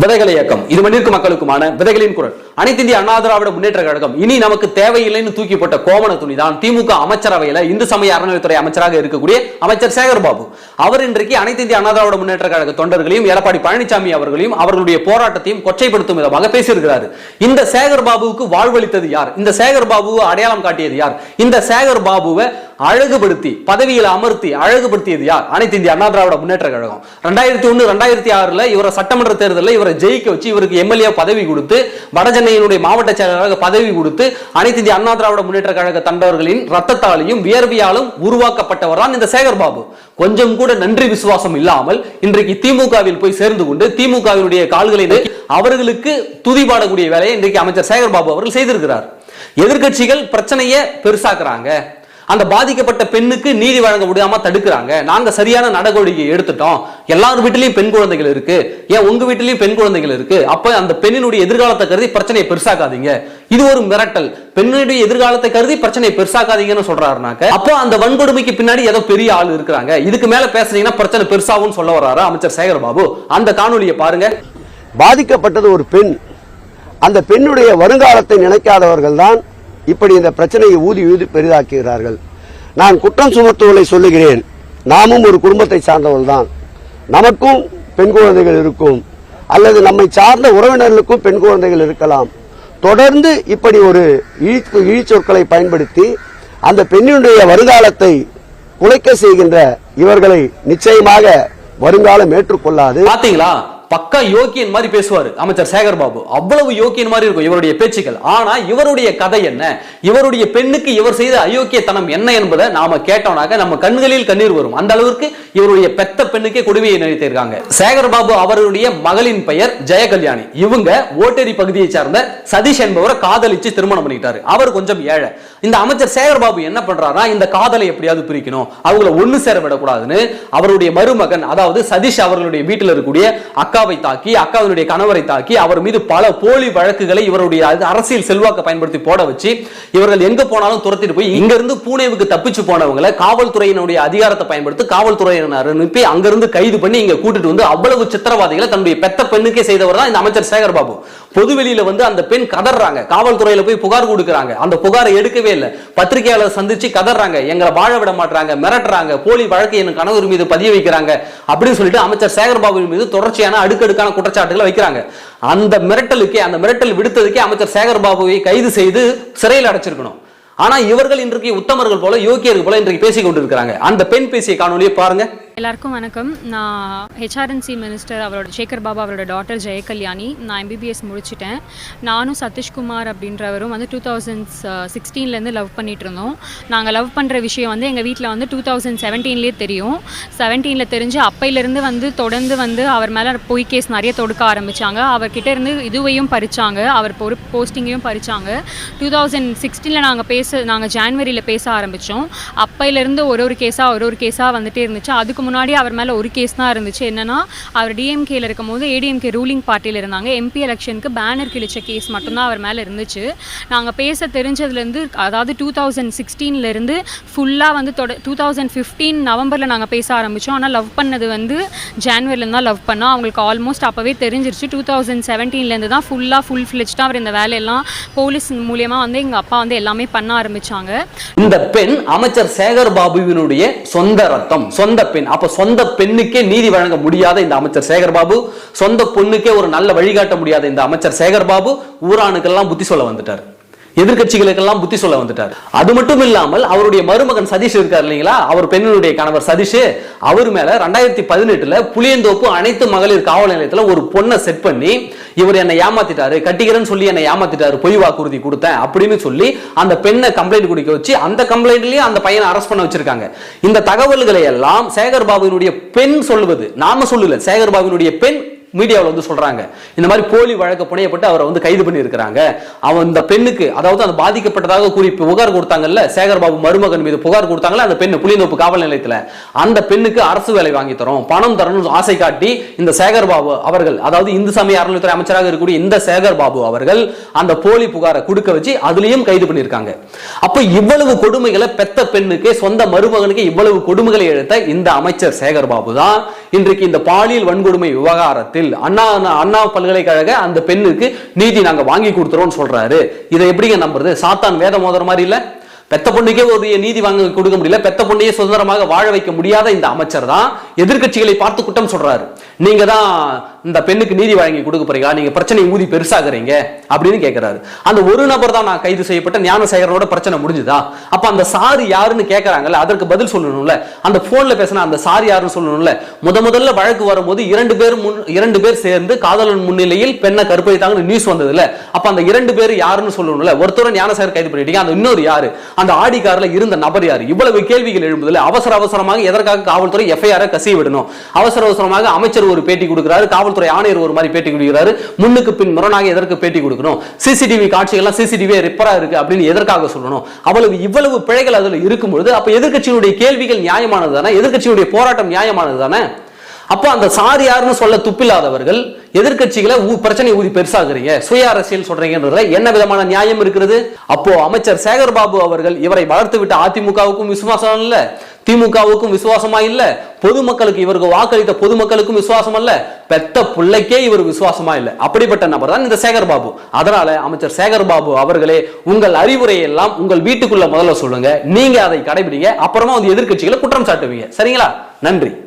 விதைகள் இயக்கம். இது மண்ணிற்கு மக்களுக்குமான விதைகளின் குரல். அனைத்திந்திய அண்ணா திராவிட முன்னேற்ற கழகம் இனி நமக்கு தேவையில்லைன்னு தூக்கி போட்ட கோமண துணி தான் திமுக அமைச்சரவையில இந்து சமய அறநிலைத்துறை அமைச்சராக இருக்கக்கூடிய அமைச்சர் சேகர் பாபு அவர் இன்றைக்கு அனைத்திந்திய அண்ணா திராவிட முன்னேற்ற கழக தொண்டர்களையும் எடப்பாடி பழனிசாமி அவர்களையும் அவர்களுடைய போராட்டத்தையும் கொச்சைப்படுத்தும் விதமாக பேசியிருக்கிறார். இந்த சேகர் பாபுவுக்கு வாழ்வளித்தது யார்? இந்த சேகர் பாபுவை அடையாளம் காட்டியது யார்? இந்த சேகர் பாபுவை அழகுபடுத்தி பதவியில் அமர்த்தி அழகுபடுத்தியது யார்? அனைத்து இந்திய அண்ணா திராவிட முன்னேற்ற கழகம். ரெண்டாயிரத்தி ஒன்று ரெண்டாயிரத்தி ஆறுல இவரை சட்டமன்ற தேர்தலில் இவரை ஜெயிக்க வச்சு இவருக்கு எம்எல்ஏ பதவி கொடுத்து வடசென்னையினுடைய மாவட்ட செயலாளராக பதவி கொடுத்து அனைத்து இந்திய அண்ணா திராவிட முன்னேற்ற கழக தண்டவர்களின் ரத்தத்தாலையும் வியர்வியாலும் உருவாக்கப்பட்டவர் தான் இந்த சேகர் பாபு. கொஞ்சம் கூட நன்றி விசுவாசம் இல்லாமல் இன்றைக்கு திமுகவில் போய் சேர்ந்து கொண்டு திமுகவினுடைய கால்களை நோக்கி அவர்களுக்கு துதி பாடக்கூடிய வேலையை இன்றைக்கு அமைச்சர் சேகர் பாபு அவர்கள் செய்திருக்கிறார். எதிர்கட்சிகள் பிரச்சனையை பெருசாக்குறாங்க. அந்த பாதிக்கப்பட்ட பெண்ணுக்கு நீதி வழங்க முடியாம தடுக்கிறாங்க. நாங்க சரியான நடவடிக்கை எடுத்துட்டோம். எல்லார் வீட்டிலையும் பெண் குழந்தைகள் இருக்கு. ஏன் உங்க வீட்டிலையும் பெண் குழந்தைகள் இருக்கு? அப்ப அந்த பெண்ணினுடைய எதிர்காலத்தை கருதி பிரச்சனையை பெருசாக்காதீங்க. இது ஒரு மிரட்டல். பெண்ணுடைய எதிர்காலத்தை கருதி பிரச்சனையை பெருசாக்காதீங்கன்னு சொல்றாருனாக்க அப்போ அந்த வன்கொடுமைக்கு பின்னாடி ஏதோ பெரிய ஆள் இருக்கிறாங்க. இதுக்கு மேல பேசுனீங்கன்னா பிரச்சனை பெருசாகும் சொல்ல வர்றாரு அமைச்சர் சேகர் பாபு அந்த காணொலியை பாருங்க. பாதிக்கப்பட்டது ஒரு பெண். அந்த பெண்ணுடைய வருங்காலத்தை நினைக்காதவர்கள் தான் இப்படி இந்த பிரச்சனையை ஊதி ஊதி பெரிதாக்குகிறார்கள். நான் குற்றம் சுமத்துவதை சொல்லுகிறேன். நாமும் ஒரு குடும்பத்தை சார்ந்தவர்கள் தான். நமக்கும் பெண் குழந்தைகள் இருக்கும். அல்லது நம்மை சார்ந்த உறவினர்களுக்கும் பெண் குழந்தைகள் இருக்கலாம். தொடர்ந்து இப்படி ஒரு இழி இழிச்சொற்களை பயன்படுத்தி அந்த பெண்ணினுடைய வருங்காலத்தை குலைக்க செய்கின்ற இவர்களை நிச்சயமாக வருங்காலம் ஏற்றுக்கொள்ளாது. பாத்தீங்களா? பக்கா யோக்கியன் மாதிரி பேசுவார் அமைச்சர் சேகர் பாபு. அவ்வளவு யோக்கியன் மாதிரி இருக்கும் இவருடைய பேச்சுக்கள். ஆனா இவருடைய கதை என்ன? இவருடைய பெண்ணுக்கு இவர் செய்த அயோக்கியத்தனம் என்ன என்பதை நாம கேட்டோம்னாக்க நம்ம கண்களில் கண்ணீர் வரும். அந்த அளவிற்கு இவருடைய பெத்த பெண்ணுக்கே கொடுமையை நினைத்திருக்காங்க சேகர் பாபு அவருடைய மகளின் பெயர் ஜெயகல்யாணி. இவங்க ஓட்டேரி பகுதியை சார்ந்த சதீஷ் என்பவரை காதலிச்சு திருமணம் பண்ணிக்கிட்டாரு. அவர் கொஞ்சம் ஏழை. இந்த அமைச்சர் சேகர் பாபு என்ன பண்றாருன்னா இந்த காதலை எப்படியாவது பிரிக்கணும். அவங்கள ஒண்ணு சேர விடக்கூடாதுன்னு அவருடைய மருமகன் அதாவது சதீஷ் அவர்களுடைய வீட்டில் இருக்கக்கூடிய அக்கா அக்காவை தாக்கி அக்காவினுடைய கணவரை தாக்கி அவர் மீது பல போலி வழக்குகளை இவருடைய அரசியல் செல்வாக்கை பயன்படுத்தி போட வச்சு இவர்கள் எங்க போனாலும் துரத்திட்டு போய் இங்க இருந்து பூனேவுக்கு தப்பிச்சு போனவங்களை காவல்துறையினுடைய அதிகாரத்தை பயன்படுத்தி காவல்துறையினர் அனுப்பி அங்கிருந்து கைது பண்ணி இங்க கூட்டிட்டு வந்து அவ்வளவு சித்திரவாதிகளை தன்னுடைய பெத்த பெண்ணுக்கே செய்தவர் தான் இந்த அமைச்சர் சேகர் பாபு பொதுவெளியில வந்து அந்த பெண் கதறாங்க காவல்துறையில போய் புகார் கொடுக்குறாங்க. அந்த புகாரை எடுக்கவே இல்லை. பத்திரிகையாளர் சந்திச்சு கதறாங்க எங்களை வாழ விட மாட்டாங்க மிரட்டுறாங்க போலி வழக்கு என் கணவர் மீது பதிய வைக்கிறாங்க அப்படின்னு சொல்லிட்டு அமைச்சர் சேகர் பாபு மீது தொடர்ச்சியான அடுக்கடுக்கான குற்றச்சாட்டுகளை வைக்கிறாங்க. அந்த மிரட்டலுக்கே அந்த மிரட்டல் விடுத்ததுக்கே அமைச்சர் சேகர் பாபுவை கைது செய்து சிறையில் அடைச்சிருக்கணும். ஆனா இவர்கள் இன்றைக்கு உத்தமர்கள் போல யோக்கியர்கள் போல இன்றைக்கு பேசிக் கொண்டிருக்கிறாங்க அந்த பெண் பேசிய காணொலியை பாருங்க. எல்லாருக்கும் வணக்கம். நான் ஹெச்ஆர்என்சி மினிஸ்டர் அவரோட சேகர் பாபா அவரோட டாட்டர் ஜெயகல்யாணி. நான் எம்பிபிஎஸ் முடிச்சிட்டேன். நானும் சதீஷ்குமார் அப்படின்றவரும் வந்து டூ தௌசண்ட் சிக்ஸ்டீன்லேருந்து லவ் பண்ணிட்டு இருந்தோம் நாங்கள் லவ் பண்ணுற விஷயம் வந்து எங்கள் வீட்டில் வந்து டூ தௌசண்ட் செவன்டீன்லேயே தெரியும். செவன்டீனில் தெரிஞ்சு அப்பையிலேருந்து வந்து தொடர்ந்து வந்து அவர் மேலே பொய் கேஸ் நிறைய தொடுக்க ஆரம்பித்தாங்க அவர்கிட்ட இருந்து இதுவையும் பறிச்சாங்க. அவர் பொறு போஸ்டிங்கையும் பறிச்சாங்க. டூ தௌசண்ட் சிக்ஸ்டீனில் நாங்கள் பேச நாங்கள் ஜான்வரியில் பேச ஆரம்பித்தோம் அப்பையிலேருந்து ஒரு ஒரு கேஸாக ஒரு ஒரு கேஸாக வந்துட்டே இருந்துச்சு. அதுக்கு முன்னாடி அவர் மேலே ஒரு கேஸ் தான் இருந்துச்சு. என்னன்னா அவர் டிஎம்கேல இருக்கும் போது ஏடிஎம்கே ரூலிங் பார்ட்டியில் இருந்தாங்க. எம்பி எலெக்ஷனுக்கு பேனர் கிழிச்ச கேஸ் மட்டும்தான் அவர் மேலே இருந்துச்சு. நாங்கள் பேச தெரிஞ்சதுலேருந்து அதாவது டூ தௌசண்ட் சிக்ஸ்டீன்லேருந்து ஃபுல்லாக வந்து தொட டூ தௌசண்ட் ஃபிஃப்டீன் நவம்பரில் நாங்கள் பேச ஆரம்பித்தோம் ஆனால் லவ் பண்ணது வந்து ஜான்வரிலேருந்து தான் லவ் பண்ணோம். அவங்களுக்கு ஆல்மோஸ்ட் அப்போவே தெரிஞ்சிருச்சு. டூ தௌசண்ட் செவன்டீன்லேருந்து தான் ஃபுல்லாக ஃபுல் ஃபிளிச்டாக அவர் இந்த வேலையெல்லாம் போலீஸ் மூலியமாக வந்து எங்கள் அப்பா வந்து எல்லாமே பண்ண ஆரம்பித்தாங்க இந்த பெண் அமைச்சர் சேகர் பாபுவினுடைய சொந்த ரத்தம் சொந்த பெண். அப்ப சொந்த பெண்ணுக்கே நீதி வழங்க முடியாத இந்த அமைச்சர் சேகர்பாபு சொந்த பொண்ணுக்கே ஒரு நல்ல வழிகாட்ட முடியாத இந்த அமைச்சர் சேகர்பாபு ஊரானுக்கெல்லாம் புத்தி சொல்ல வந்துட்டார். எதிர்கட்சிகளுக்கெல்லாம் புத்தி சொல்ல வந்துட்டார். அது மட்டும் இல்லாமல் அவருடைய மருமகன் சதீஷ் இருக்கார் இல்லைங்களா? அவர் பெண்ணினுடைய கணவர் சதீஷ். அவர் மேல ரெண்டாயிரத்தி பதினெட்டுல புளியந்தோப்பு அனைத்து மகளிர் காவல் நிலையத்துல ஒரு பொண்ணை செட் பண்ணி இவர் என்னை ஏமாத்திட்டாரு கட்டிக்கிறேன்னு சொல்லி என்னை ஏமாத்திட்டாரு பொய் வாக்குறுதி கொடுத்தேன் அப்படின்னு சொல்லி அந்த பெண்ணை கம்ப்ளைண்ட் குடிக்க வச்சு அந்த கம்ப்ளைண்ட்லயே அந்த பையனை அரெஸ்ட் பண்ண வச்சிருக்காங்க. இந்த தகவல்களை எல்லாம் சேகர் பாபுவினுடைய பெண் சொல்லுவது. நாம சொல்லல சேகர் பாபுவினுடைய பெண் மீடியாவில் வந்து சொல்றாங்க. இந்த மாதிரி போலி வழக்கு புனையப்பட்டு அவரை வந்து கைது பண்ணியிருக்கிறாங்க. அவன் இந்த பெண்ணுக்கு அதாவது அந்த பாதிக்கப்பட்டதாக கூறி புகார் கொடுத்தாங்கல்ல சேகர்பாபு மருமகன் மீது புகார் கொடுத்தாங்கல்ல அந்த பெண்ணு புளியந்தோப்பு காவல் நிலையத்தில். அந்த பெண்ணுக்கு அரசு வேலை வாங்கி தரும். பணம் தரணும்னு ஆசை காட்டி இந்த சேகர் பாபு அவர்கள் அதாவது இந்து சமய அறநிலைத்துறை அமைச்சராக இருக்கக்கூடிய இந்த சேகர்பாபு அவர்கள் அந்த போலி புகாரை கொடுக்க வச்சு அதுலயும் கைது பண்ணியிருக்காங்க. அப்போ இவ்வளவு கொடுமைகளை பெத்த பெண்ணுக்கு சொந்த மருமகனுக்கு இவ்வளவு கொடுமைகளை எடுத்த இந்த அமைச்சர் சேகர்பாபு தான். இன்றைக்கு இந்த பாலியல் வன்கொடுமை விவகாரத்தில் பட்டியலில் அண்ணா அண்ணா பல்கலைக்கழக அந்த பெண்ணுக்கு நீதி நாங்க வாங்கி கொடுத்துறோம்னு சொல்றாரு. இதை எப்படிங்க நம்புறது? சாத்தான் வேத மோதிர மாதிரி இல்லை? பெத்த பொண்ணுக்கே ஒரு நீதி வாங்க கொடுக்க முடியல பெத்த பொண்ணையே சுதந்திரமாக வாழ வைக்க முடியாத இந்த அமைச்சர் தான் எதிர்க்கட்சிகளை பார்த்து குற்றம் சொல்றாரு. நீங்க தான் இந்த பெண்ணுக்கு நீதி வழங்கி கொடுக்க போறீங்க நீங்க பிரச்சனையை ஊதி பெருசாகிறீங்க அப்படின்னு கேட்கிறாரு அந்த ஒரு நபர் தான் நான் கைது செய்யப்பட்ட ஞானசேகரனோட பிரச்சனை முடிஞ்சுதா? அப்ப அந்த சாரு யாருன்னு கேட்கறாங்கல்ல அதற்கு பதில் சொல்லணும்ல. அந்த போன்ல பேசின அந்த சாரு யாருன்னு சொல்லணும்ல. முத முதல்ல வழக்கு வரும்போது இரண்டு பேர் முன் இரண்டு பேர் சேர்ந்து காதலன் முன்னிலையில் பெண்ணை கற்பழித்தாங்கன்னு நியூஸ் வந்ததுல. அப்ப அந்த இரண்டு பேர் யாருன்னு சொல்லணும்ல. ஒருத்தர் ஞானசேகர் கைது பண்ணிட்டீங்க அந்த இன்னொரு யாரு? அந்த ஆடி கார்ல இருந்த நபர் யார்? இவ்வளவு கேள்விகள் எழும்புதுல அவசர அவசரமாக எதற்காக காவல்துறை எஃப்ஐஆர் கசிய விடணும்? அவசர அவசரமாக அமைச்சர் ஒரு பேட்டி கொடுக்கிறாரு காவல்துறை ஆணையர் ஒரு மாதிரி பேட்டி கொடுக்கிறாரு முன்னுக்கு பின் முரணாக எதற்கு பேட்டி கொடுக்கணும்? சிசிடிவி காட்சிகள்லாம் சிசிடிவி ரிப்பரா இருக்கு அப்படின்னு எதற்காக சொல்லணும்? அவ்வளவு இவ்வளவு பிழைகள் அதில் இருக்கும்பொழுது அப்ப எதிர்கட்சியினுடைய கேள்விகள் நியாயமானது தானே? எதிர்க்கட்சியுடைய போராட்டம் நியாயமானது தானே? அப்போ அந்த சார் யாருன்னு சொல்ல துப்பில்லாதவர்கள் எதிர்க்கட்சிகளை பிரச்சனை ஊதி பெருசாகிறீங்க சுய அரசியல் சொல்றீங்கன்றதுல என்ன விதமான நியாயம் இருக்கிறது? அப்போ அமைச்சர் சேகர் பாபு அவர்கள் இவரை வளர்த்து விட்ட அதிமுகவுக்கும் விசுவாசம் இல்ல. திமுகவுக்கும் விசுவாசமா இல்ல. பொதுமக்களுக்கு இவருக்கு வாக்களித்த பொதுமக்களுக்கும் விசுவாசம் அல்ல பெத்த பிள்ளைக்கே இவர் விசுவாசமா இல்ல. அப்படிப்பட்ட நபர் தான் இந்த சேகர் பாபு அதனால அமைச்சர் சேகர் பாபு அவர்களே உங்கள் அறிவுரையை எல்லாம் உங்கள் வீட்டுக்குள்ள முதல்ல சொல்லுங்க. நீங்க அதை கடைபிடிங்க. அப்புறமா வந்து எதிர்க்கட்சிகளை குற்றம் சாட்டுவீங்க. சரிங்களா? நன்றி.